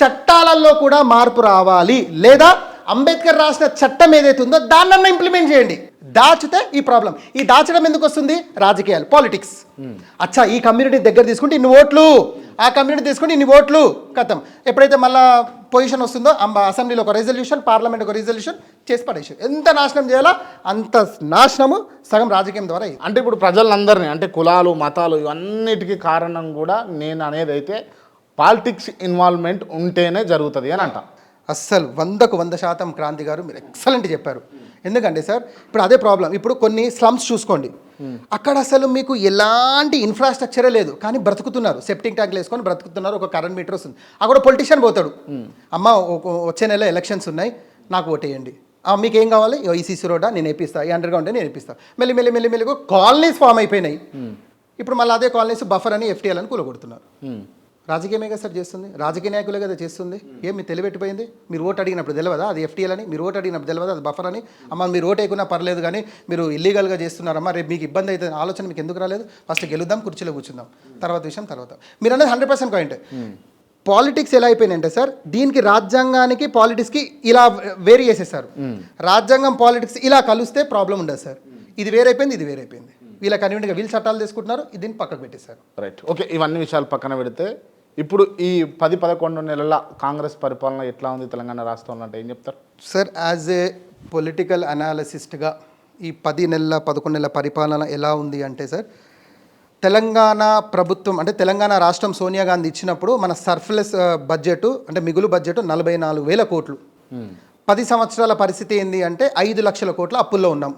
చట్టాలలో కూడా మార్పు రావాలి. లేదా అంబేద్కర్ రాసిన చట్టం ఏదైతే ఉందో దాన్నన్నా ఇంప్లిమెంట్ చేయండి. దాచితే ఈ ప్రాబ్లం ఈ దాచడం ఎందుకు వస్తుంది? రాజకీయాలు పాలిటిక్స్ అచ్చా ఈ కమ్యూనిటీ దగ్గర తీసుకుంటే ఇన్ని ఓట్లు. ఆ కమ్యూనిటీ తీసుకుంటే ఇన్ని ఓట్లు. కథం. ఎప్పుడైతే మళ్ళా పొజిషన్ వస్తుందో అసెంబ్లీలో ఒక రెజల్యూషన్ పార్లమెంట్ ఒక రెజల్యూషన్ చేసి పడేసి. ఎంత నాశనం చేయాలో? అంత నాశనము సగం రాజకీయం ద్వారా. అంటే ఇప్పుడు ప్రజలందరినీ అంటే కులాలు మతాలు ఇవన్నిటికీ కారణం కూడా నేను అనేది అయితే పాలిటిక్స్ ఇన్వాల్వ్మెంట్ ఉంటేనే జరుగుతుంది అని అంట. అస్సలు వందకు వంద శాతం క్రాంతి గారు మీరు ఎక్సలెంట్ చెప్పారు. ఎందుకంటే సార్ ఇప్పుడు అదే ప్రాబ్లం ఇప్పుడు కొన్ని స్లమ్స్ చూసుకోండి. అక్కడ అసలు మీకు ఎలాంటి ఇన్ఫ్రాస్ట్రక్చరే లేదు. కానీ బ్రతుకుతున్నారు. సెప్టింగ్ ట్యాంక్లు వేసుకొని బ్రతుకుతున్నారు. ఒక కరెంట్ మీటర్ వస్తుంది. అక్కడ పొలిటీషియన్ పోతాడు. అమ్మ వచ్చే నెల ఎలక్షన్స్ ఉన్నాయి. నాకు ఓటేయండి. మీకు ఏం కావాలి? ఇగో ఈ సిసి రోడ్డా? నేను వేపిస్తా. ఈ అండర్గా ఉంటే నేను వేపిస్తా. మెల్లి మెల్లి మెల్లి మెల్లిగా కాలనీస్ ఫామ్ అయిపోయినాయి ఇప్పుడు మళ్ళీ అదే కాలనీస్ బఫర్ అని ఎఫ్టీఎల్ అని కూలగొడుతున్నారు. రాజకీయమే కదా సార్ చేస్తుంది. రాజకీయ నాయకులే కదా చేస్తుంది. ఏం మీరు తెలివెట్టిపోయింది? మీరు ఓటు అడిగినప్పుడు తెలియదా అది ఎఫ్టీఎల్ అని? మీరు ఓటు అడిగినప్పుడు తెలియదా అది బఫర్ అని? అమ్మ మీరు ఓటు వేయకున్నా పర్లేదు కానీ మీరు ఇల్లీగల్గా చేస్తున్నారమ్మా రేపు మీకు ఇబ్బంది అయితే ఆలోచన మీకు ఎందుకు రాలేదు? ఫస్ట్ గెలుద్దాం కుర్చీలో కూర్చుందాం. తర్వాత విషయం తర్వాత. మీరు అనేది హండ్రెడ్ పర్సెంట్ పాయింట్. పాలిటిక్స్ ఎలా అయిపోయిందంటే సార్ దీనికి రాజ్యాంగానికి పాలిటిక్స్కి ఇలా వేరు చేసేసారు రాజ్యాంగం పాలిటిక్స్ ఇలా కలిస్తే ప్రాబ్లం ఉండదు సార్. ఇది వేరైపోయింది ఇది వేరైపోయింది. వీళ్ళ కన్వీనియంట్గా వీళ్ళు చట్టాలు తీసుకుంటున్నారు దీన్ని పక్కకు పెట్టేశారు. రైట్ ఓకే ఇవన్నీ విషయాలు పక్కన పెడితే ఇప్పుడు ఈ పది పదకొండు నెలల కాంగ్రెస్ పరిపాలన ఎట్లా ఉంది తెలంగాణ రాష్ట్రంలో అంటే ఏం చెప్తారు? సార్ యాజ్ ఏ పొలిటికల్ అనాలిసిస్ట్గా ఈ పది నెలల పదకొండు నెలల పరిపాలన ఎలా ఉంది అంటే సార్ తెలంగాణ ప్రభుత్వం అంటే తెలంగాణ రాష్ట్రం సోనియా గాంధీ ఇచ్చినప్పుడు మన సర్ఫ్లెస్ బడ్జెట్ అంటే మిగులు బడ్జెట్ నలభై నాలుగు వేల కోట్లు. పది సంవత్సరాల పరిస్థితి ఏంది అంటే ఐదు లక్షల కోట్ల అప్పుల్లో ఉన్నాం.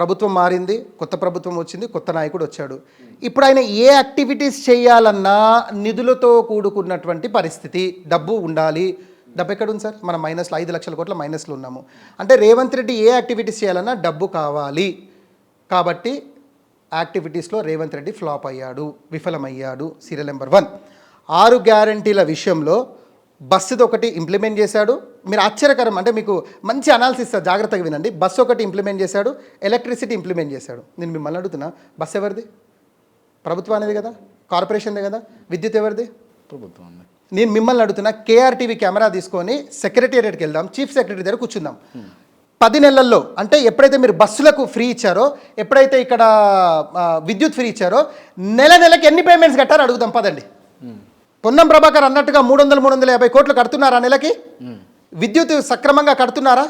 ప్రభుత్వం మారింది కొత్త ప్రభుత్వం వచ్చింది కొత్త నాయకుడు వచ్చాడు. ఇప్పుడు ఆయన ఏ యాక్టివిటీస్ చేయాలన్నా నిధులతో కూడుకున్నటువంటి పరిస్థితి డబ్బు ఉండాలి. డబ్బు ఎక్కడ ఉంది సార్? మనం మైనస్లో ఐదు లక్షల కోట్ల మైనస్లో ఉన్నాము. అంటే రేవంత్ రెడ్డి ఏ యాక్టివిటీస్ చేయాలన్నా డబ్బు కావాలి. కాబట్టి యాక్టివిటీస్లో రేవంత్ రెడ్డి ఫ్లాప్ అయ్యాడు విఫలమయ్యాడు సీరియల్ నెంబర్ వన్. ఆరు గ్యారంటీల విషయంలో బస్సుది ఒకటి ఇంప్లిమెంట్ చేశాడు మీరు ఆశ్చర్యకరం అంటే మీకు మంచి అనాలిసిస్ జాగ్రత్తగా వినండి. బస్సు ఒకటి ఇంప్లిమెంట్ చేశాడు ఎలక్ట్రిసిటీ ఇంప్లిమెంట్ చేశాడు. నేను మిమ్మల్ని అడుగుతున్నా బస్సు ఎవరిది? ప్రభుత్వం అనేది కదా? కార్పొరేషన్దే కదా? విద్యుత్ ఎవరిది? ప్రభుత్వం నేను మిమ్మల్ని అడుగుతున్నా కేఆర్టీవీ కెమెరా తీసుకొని సెక్రటేరియట్కి వెళ్దాం చీఫ్ సెక్రటరీ దగ్గర కూర్చుందాం. పది నెలల్లో అంటే ఎప్పుడైతే మీరు బస్సులకు ఫ్రీ ఇచ్చారో ఎప్పుడైతే ఇక్కడ విద్యుత్ ఫ్రీ ఇచ్చారో నెల నెలకి ఎన్ని పేమెంట్స్ కట్టారో అడుగుదాం పదండి. పొన్నం ప్రభాకర్ అన్నట్టుగా మూడు వందలు మూడు వందల యాభై కోట్లు కడుతున్నారా నెలకి? విద్యుత్ సక్రమంగా కడుతున్నారా?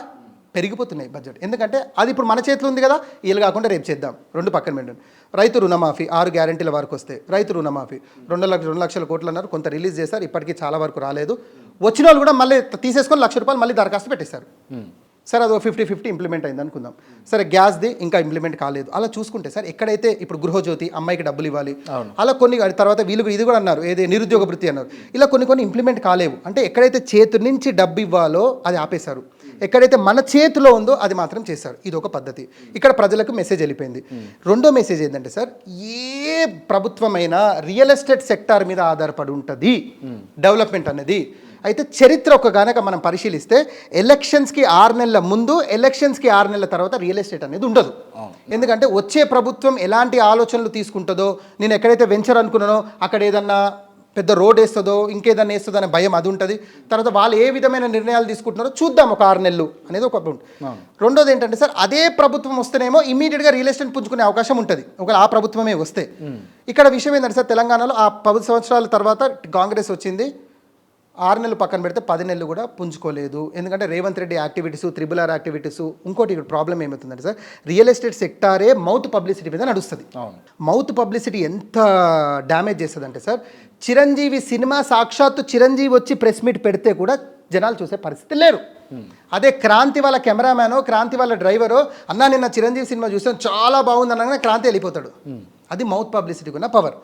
పెరిగిపోతున్నాయి బడ్జెట్ ఎందుకంటే అది ఇప్పుడు మన చేతిలో ఉంది కదా వీళ్ళు కాకుండా రేపు చేద్దాం. రెండు పక్కన పెట్టండి. రైతు రుణమాఫీ ఆరు గ్యారెంటీల వరకు వస్తే రైతు రుణమాఫీ. రెండు లక్ష రెండు లక్షల కోట్లు అన్నారు కొంత రిలీజ్ చేశారు ఇప్పటికీ చాలా వరకు రాలేదు. వచ్చిన వాళ్ళు కూడా మళ్ళీ తీసేసుకొని లక్ష రూపాయలు మళ్ళీ దరఖాస్తు పెట్టేశారు. సరే అది ఫిఫ్టీ ఫిఫ్టీ ఇంప్లిమెంట్ అయింది అనుకుందాం. సరే గ్యాస్ది ఇంకా ఇంప్లిమెంట్ కాలేదు. అలా చూసుకుంటే సార్ ఎక్కడైతే ఇప్పుడు గృహజ్యోతి అమ్మాయికి డబ్బులు ఇవ్వాలి అలా కొన్ని తర్వాత వీళ్ళు ఇది కూడా అన్నారు ఏది నిరుద్యోగ వృత్తి అన్నారు. ఇలా కొన్ని కొన్ని ఇంప్లిమెంట్ కాలేవు. అంటే ఎక్కడైతే చేతి నుంచి డబ్బు ఇవ్వాలో అది ఆపేశారు. ఎక్కడైతే మన చేతిలో ఉందో అది మాత్రం చేశారు. ఇది ఒక పద్ధతి. ఇక్కడ ప్రజలకు మెసేజ్ వెళ్ళిపోయింది. రెండో మెసేజ్ ఏంటంటే సార్ ఏ ప్రభుత్వమైనా రియల్ ఎస్టేట్ సెక్టార్ మీద ఆధారపడి ఉంటుంది డెవలప్మెంట్ అనేది. అయితే చరిత్ర ఒక గనక మనం పరిశీలిస్తే ఎలక్షన్స్కి ఆరు నెలల ముందు ఎలక్షన్స్కి ఆరు నెలల తర్వాత రియల్ ఎస్టేట్ అనేది ఉండదు. ఎందుకంటే వచ్చే ప్రభుత్వం ఎలాంటి ఆలోచనలు తీసుకుంటుందో నేను ఎక్కడైతే వెంచర్ అనుకున్నానో అక్కడ ఏదన్నా పెద్ద రోడ్ వేస్తుందో ఇంకేదన్నా వేస్తుందో అనే భయం అది ఉంటుంది. తర్వాత వాళ్ళు ఏ విధమైన నిర్ణయాలు తీసుకుంటున్నారో చూద్దాం ఒక ఆరు నెలలు అనేది ఒక రెండోది ఏంటంటే సార్ అదే ప్రభుత్వం వస్తేనేమో ఇమీడియట్గా రియల్ ఎస్టేట్ పుంజుకునే అవకాశం ఉంటుంది. ఒకవేళ ఆ ప్రభుత్వమే వస్తే. ఇక్కడ విషయం ఏంటంటే సార్ తెలంగాణలో ఆ పది సంవత్సరాల తర్వాత కాంగ్రెస్ వచ్చింది. ఆరు నెలలు పక్కన పెడితే పది నెలలు కూడా పుంజుకోలేదు. ఎందుకంటే Revanth Reddy activities triple R activities ఇంకోటి ఇక్కడ ప్రాబ్లం ఏమవుతుందంటే సార్ రియల్ ఎస్టేట్ సెక్టారే మౌత్ పబ్లిసిటీ మీద నడుస్తుంది. మౌత్ పబ్లిసిటీ ఎంత డ్యామేజ్ చేస్తుందంటే సార్ చిరంజీవి సినిమా సాక్షాత్తు చిరంజీవి వచ్చి ప్రెస్ మీట్ పెడితే కూడా జనాలు చూసే పరిస్థితి లేరు అదే క్రాంతి వాళ్ళ కెమెరామ్యానో క్రాంతి వాళ్ళ డ్రైవరో అన్నా నిన్న చిరంజీవి సినిమా చూసాను చాలా బాగుంది అనగానే క్రాంతి వెళ్ళిపోతాడు. అది మౌత్ పబ్లిసిటీకి ఉన్న పవర్